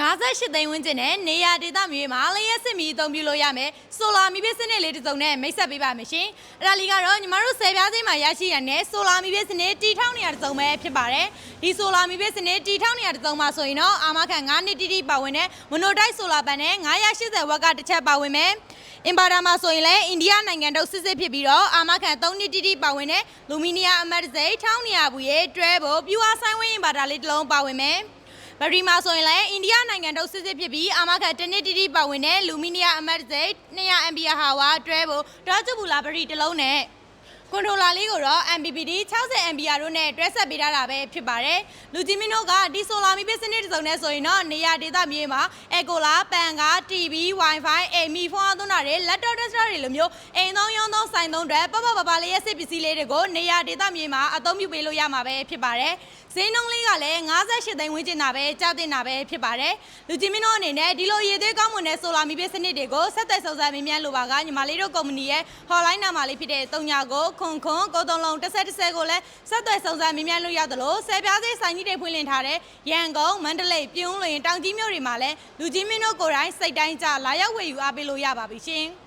58သိန်းဝန်းကျင်နဲ့နေရာဒေသမျိုးမှာလျှက်စစ်မီအသုံးပြုလို့ရမယ်ဆိုလာမီးပေးစနစ်လေးတစ်စုံနဲ့မိတ်ဆက်ပေးပါမယ်ရှင်အဲ့ဒါလေးကတော့ညီမတို့ဆယ်ပြားသိန်းမှာရရှိရတဲ့ဆိုလာမီးပေးစနစ်တီထောင်နေရတစ်စုံပဲဖြစ်ပါတယ်ဒီဆိုလာမီးပေးစနစ်တီထောင်နေရတစ်စုံမှာဆိုရင်တော့အာမခံ9နှစ်တိတိပါဝင်တဲ့မနိုတိုက်ဆိုလာပန်နဲ့980ဝက်ကတစ်ချက်ပါဝင်မယ်အင်ဘာဒါမှာဆိုရင်လည်းအိန္ဒိယနိုင်ငံတို့စစ်စစ်ဖြစ်ပြီးတော့အာမခံ3နှစ်တိတိပါဝင်တဲ့လူမီနီယာအမတ်တစိထောင်းနေရဘူးရဲ့တွဲဖို့ပြူအားဆိုင်ဝင်းအင်ဘာဒါလေးတစ်လုံးပါဝင်မယ် ဘရီမာဆိုရင်လည်းအိန္ဒိယနိုင်ငံတို့စစ်စစ်ဖြစ်ပြီးအာမခံတစ်နှစ်တိတိပါဝင်တဲ့လူမီနီယာအမတ်တစိ200 ampere hour တွဲဖို့ဒေါ်ချူဘူလာဘရီတစ်လုံးနဲ့ ကွန်ထရိုလာလေးကိုတော့ MPPD 60 ampere တို့နဲ့တွဲဆက်ပေးထားတာပဲဖြစ်ပါတယ်။လူကြီးမင်းတို့ကဒီဆိုလာမီပစ်စနစ်တစ်စုံနဲ့ဆိုရင်တော့နေရာဒေသမြေမှာ Ecola, Panga, TV, Wi-Fi, AMI ဖုန်းအသုံးတာတွေ laptop desktop တွေလိုမျိုးအိမ်သုံးရုံးသုံးဆိုင်သုံးတွေပပပပလေးရဲ့စစ်ပစ္စည်းလေးတွေကိုနေရာဒေသမြေမှာအသုံးပြုပေးလို့ရမှာပဲဖြစ်ပါတယ်။ဈေးနှုန်းလေးကလည်း58သိန်းဝန်းကျင်တာပဲကြောက်တင်တာပဲဖြစ်ပါတယ်။လူကြီးမင်းတို့အနေနဲ့ဒီလိုရည်သွေးကောင်းမွန်တဲ့ဆိုလာမီပစ်စနစ်တွေကိုဆက်သက်စုံစမ်းမင်းမြန်လိုပါကညီမလေးတို့ကုမ္ပဏီရဲ့ hotline နံပါတ်လေးဖြစ်တဲ့3ညကိုခွန်ခွန်ကိုသုံးလုံးတစ်ဆက်တစ်ဆက်ကိုလည်းဆက်သွယ်စုံစမ်းမင်းမြန်လို့ရသလိုဆယ်ပြားသေးဆိုင်ကြီးတွေဖွင့်လှစ်ထားတဲ့ရန်ကုန်မန္တလေးပြုံးလွင်တောင်ကြီးမြို့တွေမှာလည်းလူကြီးမင်းတို့ကိုယ်တိုင်စိတ်တိုင်းကြလာရောက်ဝယ်ယူအားပေးလို့ရပါပြီရှင်။